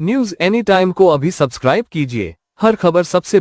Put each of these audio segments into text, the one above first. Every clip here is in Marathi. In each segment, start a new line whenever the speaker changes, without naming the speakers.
न्यूज एनी टाइम को अभी सब्सक्राइब कीजिए। हर खबर सबसे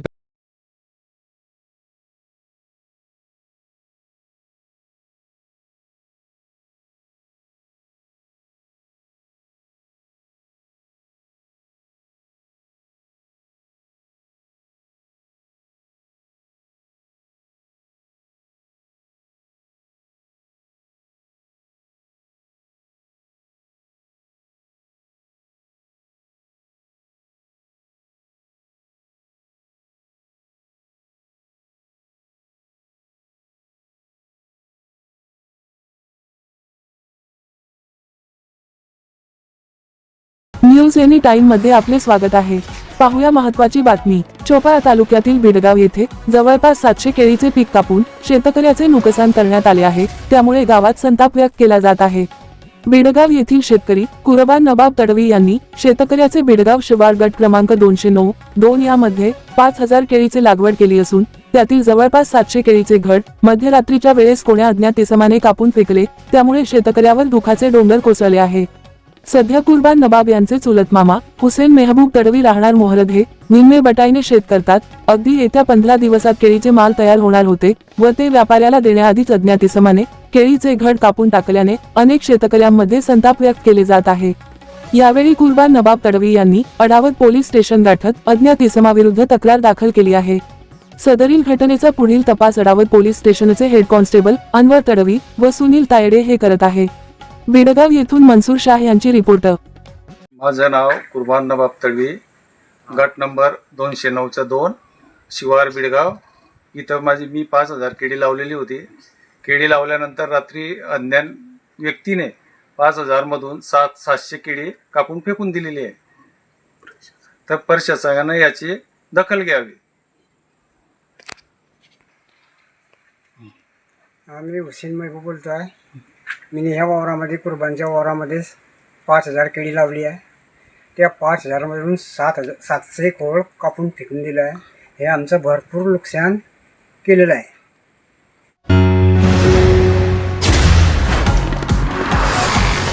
न्यूज एनी टाइममध्ये आपले स्वागत आहे. पाहूया महत्वाची बातमी. चोपाळा तालुक्यातील बिडगाव येथे जवळपास सातशे केळीचे पीक कापून शेतकऱ्याचे नुकसान करण्यात आले आहे. त्यामुळे गावात संताप व्यक्त केला जात आहे. बिडगाव येथील शेतकरी कुरबान नबाब तडवी यांनी शेतकऱ्याचे बिडगाव शिवार गट क्रमांक दोनशे नऊ दोन यामध्ये पाच हजार केळीचे लागवड केली असून त्यातील जवळपास सातशे केळीचे घड मध्यरात्रीच्या वेळेस कोण्या अज्ञात इसमाने कापून फेकले त्यामुळे शेतकऱ्यावर दुखाचे डोंगर कोसळले आहे. सध्या कुर्बान नबाब यांचे चुलत मामा हुसेन मेहबूब तडवी राहणार मोहरद हे निम्मे बटाईने शेत करतात. अगदी येत्या पंधरा दिवसात केळीचे माल तयार होणार होते व ते व्यापाऱ्याला देण्याआधीच अज्ञातिसमाने केळीचे घड कापून टाकल्याने अनेक शेतकऱ्यांमध्ये संताप व्यक्त केले जात आहे. यावेळी कुर्बान नबाब तडवी यांनी अडावत पोलीस स्टेशन गाठत अज्ञात इसमाविरुद्ध तक्रार दाखल केली आहे. सदरील घटनेचा पुढील तपास अडावत पोलीस स्टेशनचे हेड कॉन्स्टेबल अनवर तडवी व सुनील तायडे हे करत आहे. बिडगाव येथून मनसूर शाह यांची रिपोर्ट.
माझं नाव कुर्बान नबाब तळवी. गट नंबर दोनशे नऊचं दोन शिवार बिडगाव. इथं माझी मी पाच हजार केळी लावलेली होती. केळी लावल्यानंतर रात्री अज्ञान व्यक्तीने पाच हजारमधून सात सातशे केळी कापून फेकून दिलेली आहे. तर प्रशासनानं याची दखल घ्यावी.
आम्ही हुसेन महबूब बोलतो आहे मी ह्या वावरामध्ये कुर्बानच्या वावरामध्ये पाच हजार केळी लावली आहे. त्या पाच हजारमधून सात हजार सातशे खोळ कापून फेकून दिलं आहे. हे आमचं भरपूर नुकसान केलेलं आहे.